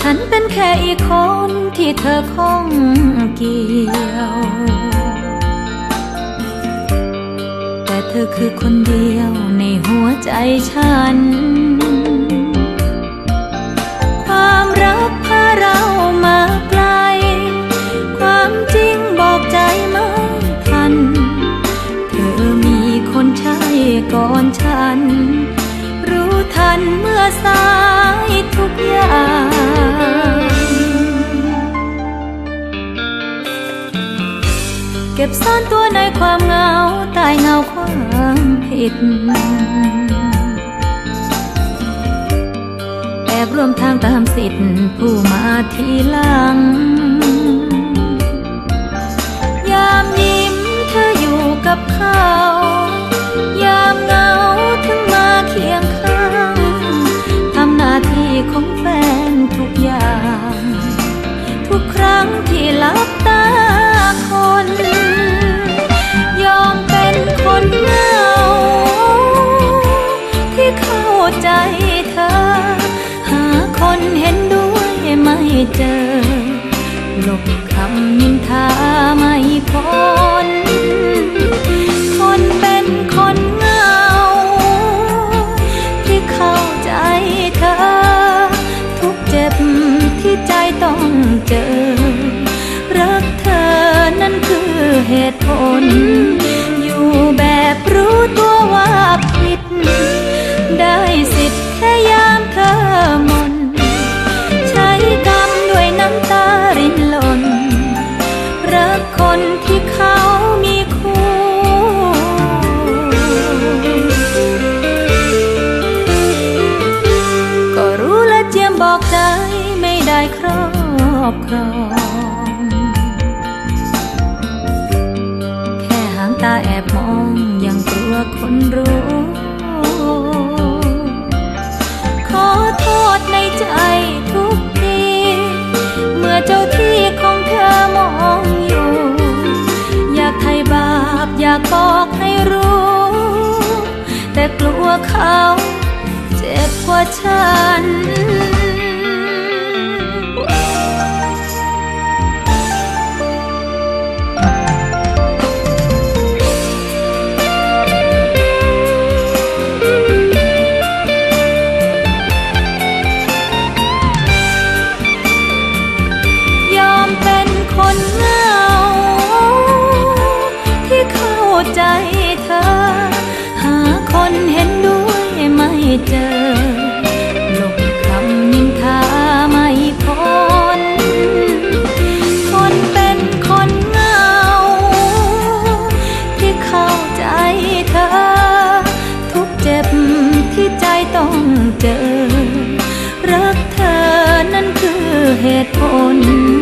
ฉันเป็นแค่อีกคนที่เธอข้องเกี่ยว แต่เธอคือคนเดียวในหัวใจฉัน ความรักพาเรามาไกล ความจริงบอกใจไม่ทัน เธอมีคนใช่ก่อนฉัน รู้ทันเมื่อสายทุกอย่าง เก็บซ่อนตัวในความเหงาใต้เงาความผิด แอบร่วมทางตามสิทธิ์ผู้มาทีหลัง ยามยิ้มเธออยู่กับเขา หลบคำนินทาไม่พ้น คนเป็นคนเหงา ที่เข้าใจเธอ ทุกเจ็บที่ใจต้องเจอ รักเธอนั้นคือเหตุผล อยู่แบบรู้ตัว ใจไม่ได้ครอบครองแค่หางตาแอบมองยังกลัวคนรู้ ขอโทษในใจทุกที เมื่อเจ้าที่ของเธอมองอยู่ อยากให้บาปอยากบอกให้รู้ แต่กลัวเขาเจ็บกว่าฉัน ตุผล